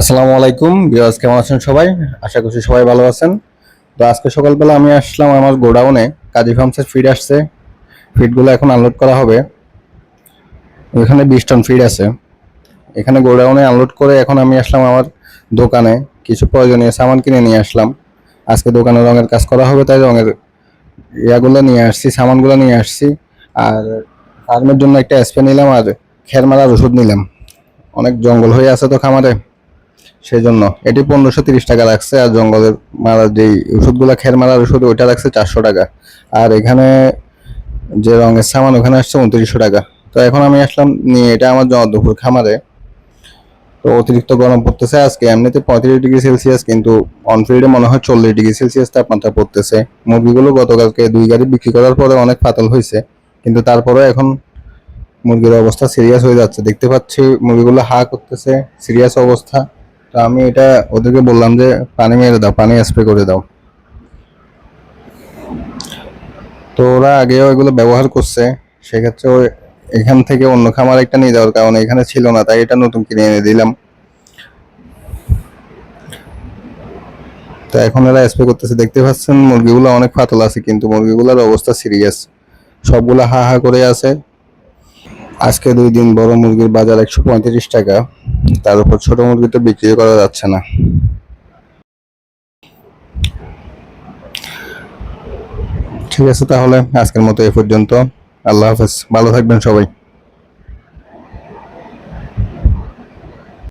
আসসালামু আলাইকুম বিরাজ কেমন আছেন সবাই? আশা করছি সবাই ভালো আছেন। তো আজকে সকালবেলা আমি আসলাম আমার গোডাউনে, কাজী ফার্মসের ফিড আসছে। ফিডগুলো এখন আনলোড করা হবে। এখানে বিশ টন ফিড আছে। এখানে গোডাউনে আনলোড করে এখন আমি আসলাম আমার দোকানে। কিছু প্রয়োজনীয় সামান কিনে নিয়ে আসলাম। আজকে দোকানে রঙের কাজ করা হবে, তাই রঙের ইয়াগুলো নিয়ে আসছি, সামানগুলো নিয়ে আসছি। আর ফার্মের জন্য একটা স্প্রে নিলাম আর খের মারার ওষুধ নিলাম। অনেক জঙ্গল হয়ে আছে তো খামারে। সেই জন্য এটি পনেরোশো তিরিশ টাকা লাগছে, আর জঙ্গলের মারার যেই ওষুধগুলো, খের মারার ওষুধ, ওইটা রাখছে চারশো টাকা। আর এখানে যে রঙের সামান, ওখানে আসছে উনত্রিশশো টাকা। তো এখন আমি আসলাম নিয়ে, এটা আমার জগদ্দপুর খামারে। তো অতিরিক্ত গরম পড়তেছে আজকে, এমনিতে পঁয়ত্রিশ ডিগ্রি সেলসিয়াস, কিন্তু অনফিল্ডে মনে হয় চল্লিশ ডিগ্রি সেলসিয়াস তাপমাত্রা পড়তেছে। মুরগিগুলো গতকালকে দুই গাড়ি বিক্রি করার পরে অনেক ফাতল হয়েছে, কিন্তু তারপরে এখন মুরগির অবস্থা সিরিয়াস হয়ে যাচ্ছে। দেখতে পাচ্ছি মুরগিগুলো হা করতেছে সিরিয়াস অবস্থা। তো আমি এটা ওদেরকে বললাম যে পানি মেরে দাও, পানি স্প্রে করে দাও। তো ওরা আগেও এগুলো ব্যবহার করছে, সেক্ষেত্রে ওই এখান থেকে অন্য খামার একটা নিয়ে যাওয়ার কারণে এখানে ছিল না, তাই এটা নতুন কিনে এনে দিলাম। তো এখন এরা স্প্রে করতেছে, দেখতে পাচ্ছেন মুরগিগুলো অনেক ফাতল আছে, কিন্তু মুরগিগুলোর অবস্থা সিরিয়াস সবগুলো হা হা করে আছে। আজকে দুই দিন বড় মুরগির বাজার একশো পঁয়ত্রিশ টাকা। তার উপর ছোট মুরগি তো বিক্রি করা যাচ্ছে না। ঠিক আছে তাহলে, আজকের মতো এ পর্যন্ত। আল্লাহ হাফেজ। ভালো থাকবেন সবাই।